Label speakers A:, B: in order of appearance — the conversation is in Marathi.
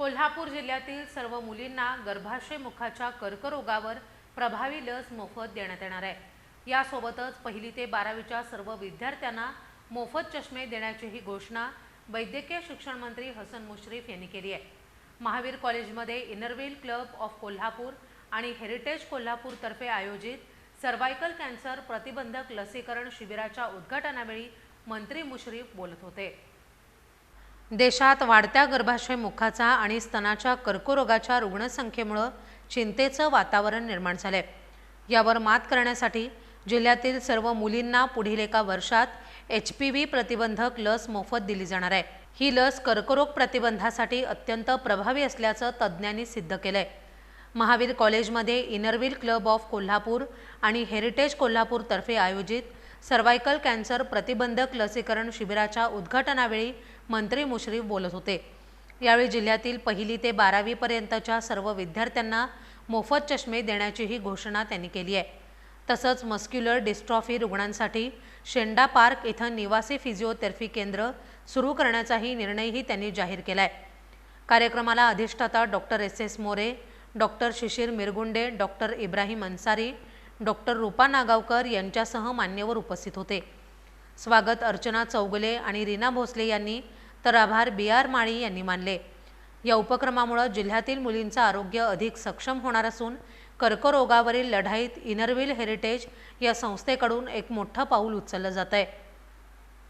A: कोल्हापूर जिल्ह्यातील सर्व मुलींना गर्भाशय मुखाच्या कर्करोगावर प्रभावी लस मोफत देण्यात येणार आहे. यासोबतच पहिली ते बारावीच्या सर्व विद्यार्थ्यांना मोफत चष्मे देण्याचीही घोषणा वैद्यकीय शिक्षण मंत्री हसन मुश्रीफ यांनी केली आहे. महावीर कॉलेजमध्ये इनरव्हील क्लब ऑफ कोल्हापूर आणि हेरिटेज कोल्हापूरतर्फे आयोजित सर्वायकल कॅन्सर प्रतिबंधक लसीकरण शिबिराच्या उद्घाटनावेळी मंत्री मुश्रीफ बोलत होते. देशात वाढत्या गर्भाशय मुखाचा आणि स्तनाच्या कर्करोगाच्या रुग्णसंख्येमुळं चिंतेचं वातावरण निर्माण झालंय. यावर मात करण्यासाठी जिल्ह्यातील सर्व मुलींना पुढील एका वर्षात एच पी व्ही प्रतिबंधक लस मोफत दिली जाणार आहे. ही लस कर्करोग प्रतिबंधासाठी अत्यंत प्रभावी असल्याचं तज्ज्ञांनी सिद्ध केलंय. महावीर कॉलेजमध्ये इनरव्हील क्लब ऑफ कोल्हापूर आणि हेरिटेज कोल्हापूरतर्फे आयोजित सर्वायकल कॅन्सर प्रतिबंधक लसीकरण शिबिराच्या उद्घाटनावेळी मंत्री मुश्रीफ बोलत होते. यावेळी जिल्ह्यातील पहिली ते बारावीपर्यंतच्या सर्व विद्यार्थ्यांना मोफत चष्मे देण्याचीही घोषणा त्यांनी केली आहे. तसंच मस्क्युलर डिस्ट्रॉफी रुग्णांसाठी शेंडा पार्क इथं निवासी फिजिओथेरपी केंद्र सुरू करण्याचाही निर्णयही त्यांनी जाहीर केला आहे कार्यक्रमाला अधिष्ठाता doctor S. S. More doctor Shishir Mirgunde doctor Ibrahim Ansari doctor Rupa Nagavkar यांच्यासह मान्यवर उपस्थित होते. स्वागत अर्चना चौगले आणि रीना भोसले यांनी तर आभार बी आर माळी यांनी मानले. या उपक्रमामुळे जिल्ह्यातील मुलींचं आरोग्य अधिक सक्षम होणार असून कर्करोगावरील लढाईत इनरव्हील हेरिटेज या संस्थेकडून एक मोठं पाऊल उचललं जात आहे